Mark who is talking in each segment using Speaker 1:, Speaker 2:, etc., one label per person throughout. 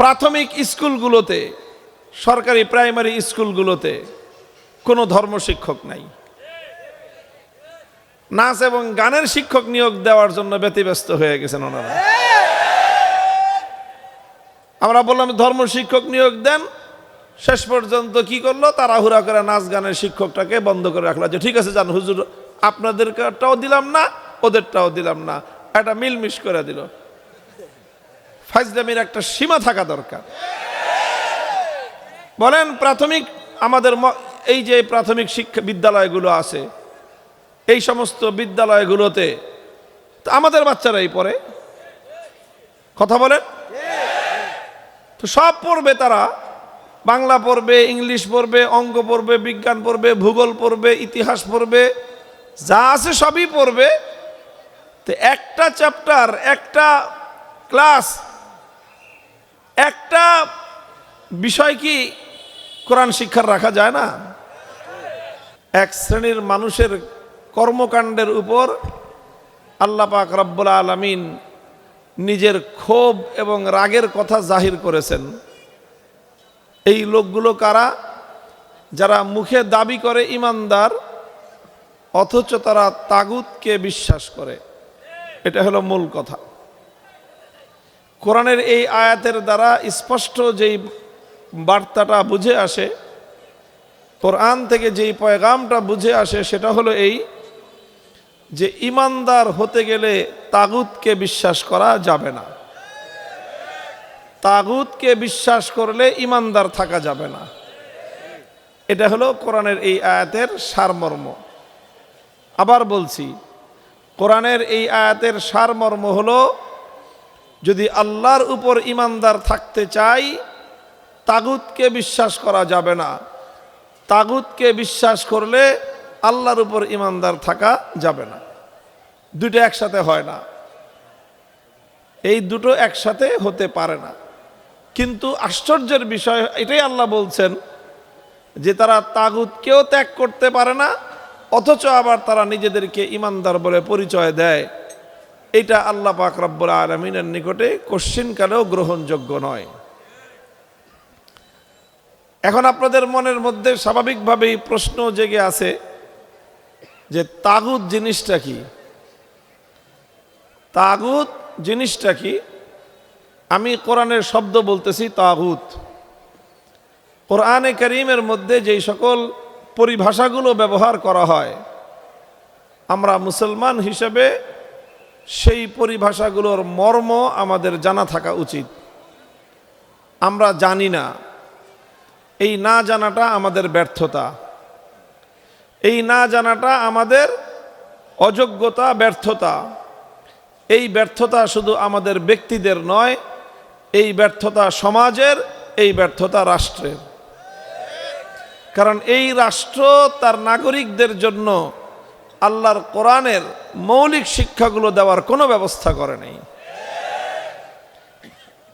Speaker 1: প্রাথমিক স্কুলগুলোতে, সরকারি প্রাইমারি স্কুলগুলোতে কোনো ধর্ম শিক্ষক নাই। নাচ এবং গানের শিক্ষক নিয়োগ দেওয়ার জন্য ব্যতিব্যস্ত হয়ে গেছেন ওনারা। আমরা বললাম, ধর্ম শিক্ষক নিয়োগ দেন, শেষ পর্যন্ত কি করল? তাড়াহুড়া করে নাচ গানের শিক্ষকটাকে বন্ধ করে রাখল। যে ঠিক আছে জান হুজুর আপনাদেরটাও দিলাম না, ওদেরটাও দিলাম না। একটা মিলমিশ করে দিল। ফাইজলামির একটা সীমা থাকা দরকার। বলেন, প্রাথমিক আমাদের এই যে প্রাথমিক শিক্ষা বিদ্যালয়গুলো আছে, এই সমস্ত বিদ্যালয়গুলোতে আমাদের বাচ্চারাই পড়ে। কথা বলেন? তো সব পড়বে তারা। বাংলা পড়বে, ইংলিশ পড়বে, অঙ্ক পড়বে, বিজ্ঞান পড়বে, ভূগোল পড়বে, ইতিহাস পড়বে, যা আছে সবই পড়বে। তো একটা চ্যাপ্টার একটা ক্লাস একটা বিষয় কি কোরআন শিক্ষার রাখা যায় না? এক শ্রেণির মানুষের কর্মকাণ্ডের উপর আল্লাহ পাক রব্বুল আলমিন নিজের ক্ষোভ এবং রাগের কথা জাহির করেছেন। এই লোকগুলো কারা? যারা মুখে দাবি করে ইমানদার, অথচ তারা তাগুতকে বিশ্বাস করে। এটা হলো মূল কথা। কোরআনের এই আয়াতের দ্বারা স্পষ্ট যেই বার্তাটা বুঝে আসে, কোরআন থেকে যেই পয়গামটা বুঝে আসে, সেটা হলো এই যে ইমানদার হতে গেলে তাগুতকে বিশ্বাস করা যাবে না। তাগুতকে বিশ্বাস করলে ইমানদার থাকা যাবে না। এটা হলো কোরআনের এই আয়াতের সারমর্ম। আবার বলছি, কোরআনের এই আয়াতের সারমর্ম হলো যদি আল্লাহর উপর ইমানদার থাকতে চাই, তাগুতকে বিশ্বাস করা যাবে না। তাগুতকে বিশ্বাস করলে আল্লাহর উপর ইমানদার থাকা যাবে না। দুটো একসাথে হয় না। এই দুটো একসাথে হতে পারে না। কিন্তু আশ্চর্যের বিষয়, এটাই আল্লাহ বলছেন যে তারা তাগুতকেও ত্যাগ করতে পারে না, অথচ আবার তারা নিজেদেরকে ইমানদার বলে পরিচয় দেয়। এটা আল্লাহ পাক রব্বুল আলমিনের নিকটে কোশ্চিনকালেও গ্রহণযোগ্য নয়। এখন আপনাদের মনের মধ্যে স্বাভাবিকভাবেই প্রশ্ন জেগে আছে যে তাগুত জিনিসটা কি? তাগুত জিনিসটা কি? আমি কোরআনের শব্দ বলতেছি তাগুত। কোরআনে করিমের মধ্যে যেই সকল পরিভাষাগুলো ব্যবহার করা হয়, আমরা মুসলমান হিসেবে সেই পরিভাষাগুলোর মর্ম আমাদের জানা থাকা উচিত। আমরা জানি না। এই না জানাটা আমাদের ব্যর্থতা। এই না জানাটা আমাদের অযোগ্যতা, ব্যর্থতা। এই ব্যর্থতা শুধু আমাদের ব্যক্তিদের নয়, এই ব্যর্থতা সমাজের, এই ব্যর্থতা রাষ্ট্রের। কারণ এই রাষ্ট্র তার নাগরিকদের জন্য আল্লাহর কোরআনের মৌলিক শিক্ষাগুলো দেওয়ার কোনো ব্যবস্থা করে নেই।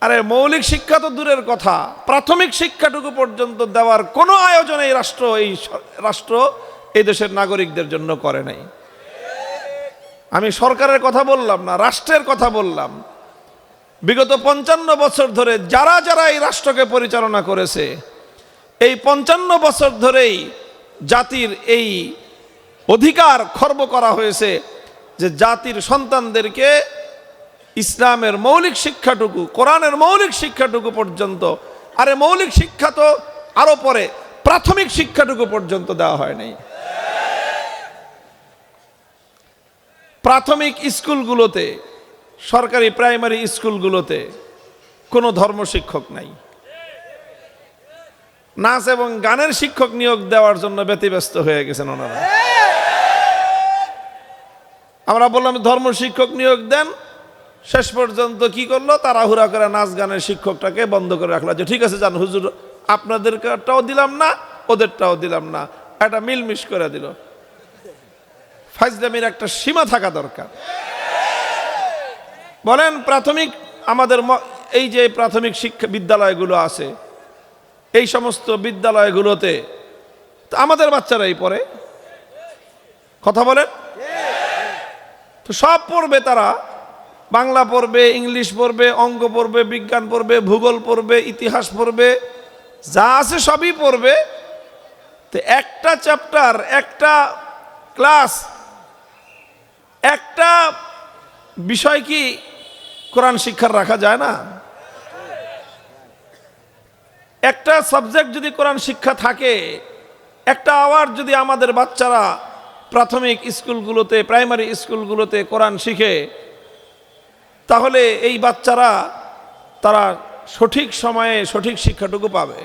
Speaker 1: আরে মৌলিক শিক্ষা তো দূরের কথা। প্রাথমিক শিক্ষাটুকু পর্যন্ত দেওয়ার কোনো আয়োজন এই রাষ্ট্র এই রাষ্ট্র এই দেশের নাগরিকদের জন্য করে নাই। আমি সরকারের কথা বললাম না, রাষ্ট্রের কথা বললাম। বিগত পঞ্চান্ন বছর ধরে যারা যারা এই রাষ্ট্রকে পরিচালনা করেছে, এই পঞ্চান্ন বছর ধরেই জাতির এই অধিকার খর্ব করা হয়েছে। যে জাতির সন্তানদেরকে ইসলামের মৌলিক শিক্ষাটুকু, কোরআনের মৌলিক শিক্ষাটুকু পর্যন্ত, আরে মৌলিক শিক্ষা তো আরও পরে প্রাথমিক শিক্ষাটুকু পর্যন্ত দেওয়া হয় নাই। প্রাথমিক স্কুলগুলোতে, সরকারি প্রাইমারি স্কুলগুলোতে কোনো ধর্ম শিক্ষক নাই। নাচ এবং গানের শিক্ষক নিয়োগ দেওয়ার জন্য ব্যতিব্যস্ত হয়ে গেছেন ওনারা। আমরা বললাম, ধর্ম শিক্ষক নিয়োগ দেন। শেষ পর্যন্ত কি করল? তাড়াহুড়া করে নাচ গানের শিক্ষকটাকে বন্ধ করে রাখল। যে, ঠিক আছে জান হুজুর, আপনাদেরটাও দিলাম না, ওদেরটাও দিলাম না। একটা মিলমিশ করে দিল। ফাইজলামির একটা সীমা থাকা দরকার। বলেন, প্রাথমিক আমাদের এই যে প্রাথমিক শিক্ষা বিদ্যালয়গুলো আছে, এই সমস্ত বিদ্যালয়গুলোতে আমাদের বাচ্চারাই পড়ে। কথা বলেন? তো সব পড়বে তারা। বাংলা পড়বে, ইংলিশ পড়বে, অঙ্ক পড়বে, বিজ্ঞান পড়বে, ভূগোল পড়বে, ইতিহাস পড়বে, যা আছে সবই পড়বে। তো একটা চ্যাপ্টার একটা ক্লাস একটা বিষয় কি কোরআন শিক্ষার রাখা যায় না? একটা সাবজেক্ট যদি কোরআন শিক্ষা থাকে, একটা আওয়ার যদি আমাদের বাচ্চারা প্রাথমিক স্কুলগুলোতে, প্রাইমারি স্কুলগুলোতে কোরআন শিখে, তাহলে এই বাচ্চারা তারা সঠিক সময়ে সঠিক শিক্ষাটুকু পাবে।